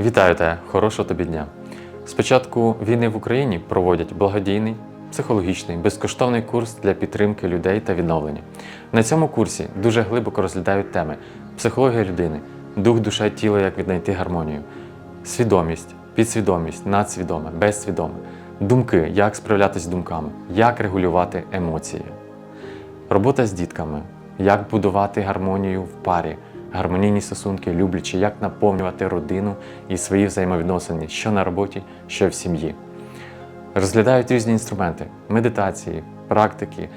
Вітаю тебе, хорошого тобі дня. З початку війни в Україні проводять благодійний, психологічний, безкоштовний курс для підтримки людей та відновлення. На цьому курсі дуже глибоко розглядають теми психологія людини, дух, душа тіло, як віднайти гармонію, свідомість, підсвідомість, надсвідоме, безсвідоме, думки, як справлятися з думками, як регулювати емоції. Робота з дітками, як будувати гармонію в парі, гармонійні стосунки, люблячи, як наповнювати родину і свої взаємовідносини, що на роботі, що в сім'ї. Розглядають різні інструменти: медитації, практики,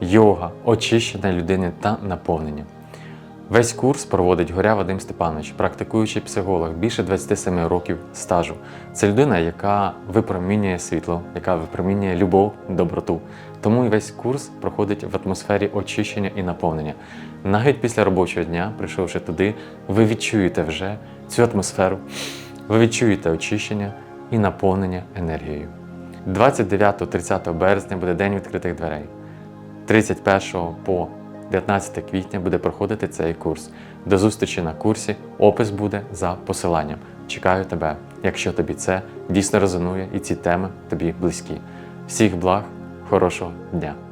йога, очищення людини та наповнення. Весь курс проводить Горя Вадим Степанович, практикуючий психолог, більше 27 років стажу. Це людина, яка випромінює світло, яка випромінює любов, доброту. Тому і весь курс проходить в атмосфері очищення і наповнення. Навіть після робочого дня, прийшовши туди, ви відчуєте вже цю атмосферу, ви відчуєте очищення і наповнення енергією. 29-30 березня буде день відкритих дверей. 31 по 19 квітня буде проходити цей курс. До зустрічі на курсі. Опис буде за посиланням. Чекаю тебе, якщо тобі це дійсно резонує і ці теми тобі близькі. Всіх благ, хорошого дня!